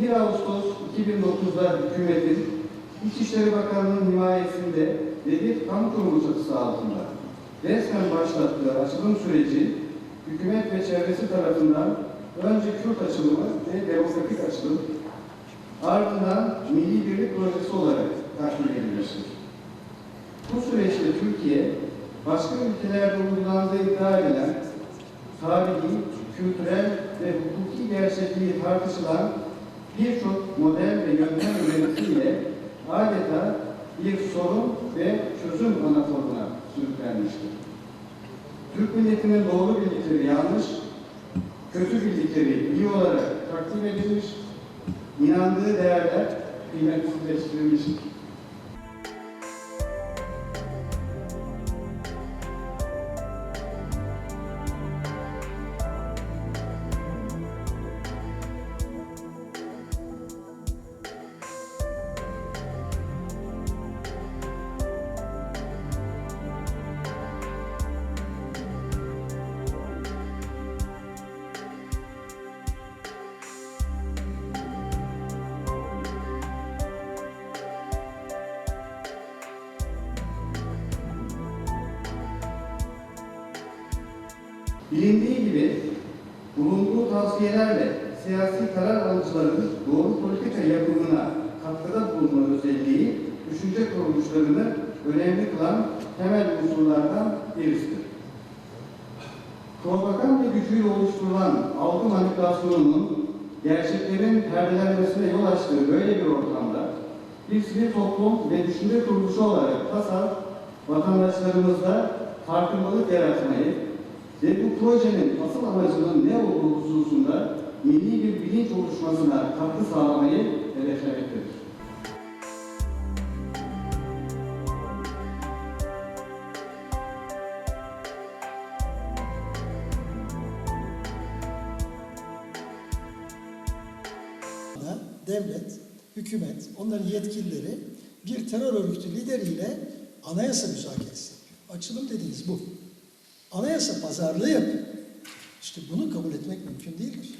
1 Ağustos 2009'da hükümetin İçişleri Bakanlığı'nın himayesinde ve kamu kurumu çatısı altında resmen başlattığı açılım süreci hükümet ve çevresi tarafından önce Kürt açılımı ve demokratik açılım ardından Milli Birlik Projesi olarak takip edilmiştir. Bu süreçte Türkiye, başka ülkelerde uygulandığı iddia edilen tarihi, kültürel ve hukuki gerçekliği tartışılan birçok model ve yöntem yönetimiyle adeta bir sorun ve çözüm anaforuna sürüklenmiştir. Türk milletinin doğru bildikleri yanlış, kötü bildikleri iyi olarak takdim edilmiş, inandığı değerler kıymetsizleştirilmiştir. Bilindiği gibi bulunduğu tavsiyelerle siyasi karar alıcıların doğru politika yapımına katkıda bulunma özelliği düşünce kuruluşlarını önemli kılan temel unsurlardan birisidir. Propaganda gücüyle oluşturulan algı manipülasyonunun gerçeklerin perdelenmesine yol açtığı böyle bir ortamda bir sivil toplum ve düşünce kuruluşu olarak TASAV vatandaşlarımızda farkındalık yaratmayı ve bu projenin asıl amacının ne olduğu hususunda milli bir bilinç oluşmasına katkı sağlamayı hedeflemektedir. devlet, hükümet, onların yetkilileri bir terör örgütü lideriyle anayasa müzakeresi. Açılım dediğiniz bu. Anayasa pazarlığı yapıyor. İşte bunu kabul etmek mümkün değildir.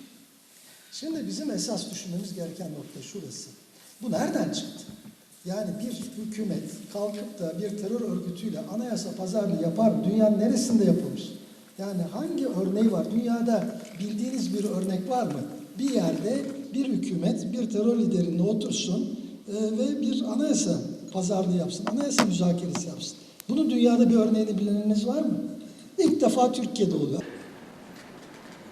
Şimdi bizim esas düşünmemiz gereken nokta şurası. Bu nereden çıktı? Yani bir hükümet kalkıp da bir terör örgütüyle anayasa pazarlığı yapar mı? Dünyanın neresinde yapılmış? Yani hangi örneği var? Dünyada bildiğiniz bir örnek var mı? Bir yerde bir hükümet bir terör liderine otursun e, ve bir anayasa pazarlığı yapsın, anayasa müzakeresi yapsın. Bunun dünyada bir örneğini bileniniz var mı? İlk defa Türkiye'de oluyor.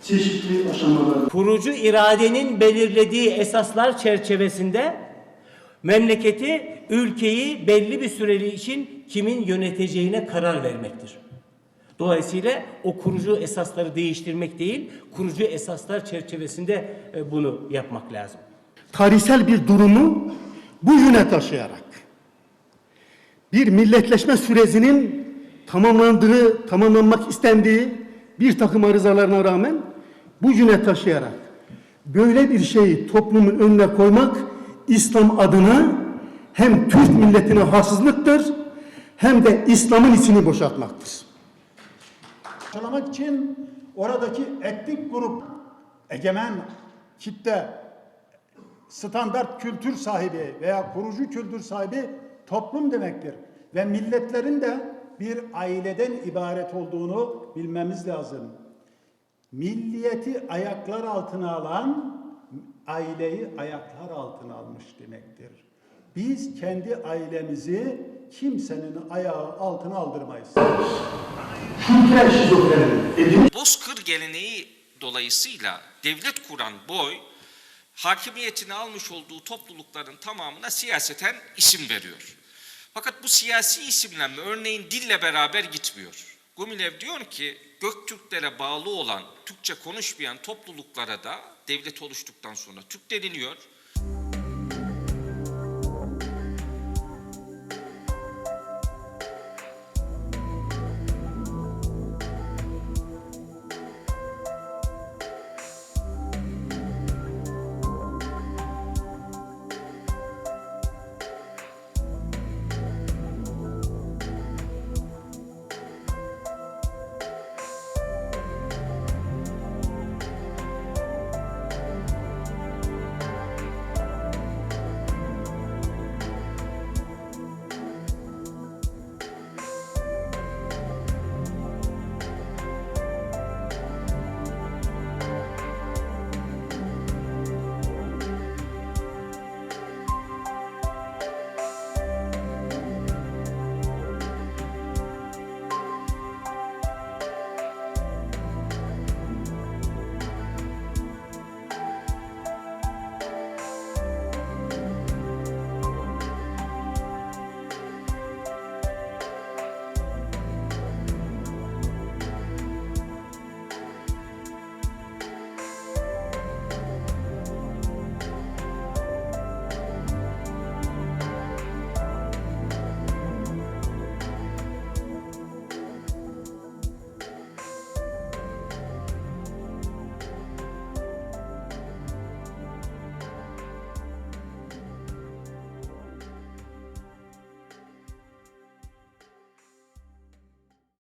çeşitli aşamalarda kurucu iradenin belirlediği esaslar çerçevesinde memleketi, ülkeyi belli bir süreli için kimin yöneteceğine karar vermektir. Dolayısıyla o kurucu esasları değiştirmek değil, kurucu esaslar çerçevesinde e, bunu yapmak lazım. tarihsel bir durumu bu yöne taşıyarak bir milletleşme sürecinin tamamlandığı, tamamlanmak istendiği bir takım arızalarına rağmen bu yöne taşıyarak böyle bir şeyi toplumun önüne koymak İslam adına hem Türk milletine haksızlıktır hem de İslam'ın içini boşaltmaktır. Karşılamak için oradaki etnik grup, egemen kitle, standart kültür sahibi veya kurucu kültür sahibi toplum demektir. Ve milletlerin de bir aileden ibaret olduğunu bilmemiz lazım. Milliyeti ayaklar altına alan aileyi ayaklar altına almış demektir. Biz kendi ailemizi kimsenin ayağı altına aldırmayız. Kültürel şizofreni, Bozkır geleneği dolayısıyla devlet kuran boy hakimiyetini almış olduğu toplulukların tamamına siyaseten isim veriyor. Fakat bu siyasi isimlenme örneğin dille beraber gitmiyor. Gumilev diyor ki Göktürklere bağlı olan Türkçe konuşmayan topluluklara da devlet oluştuktan sonra Türk deniliyor.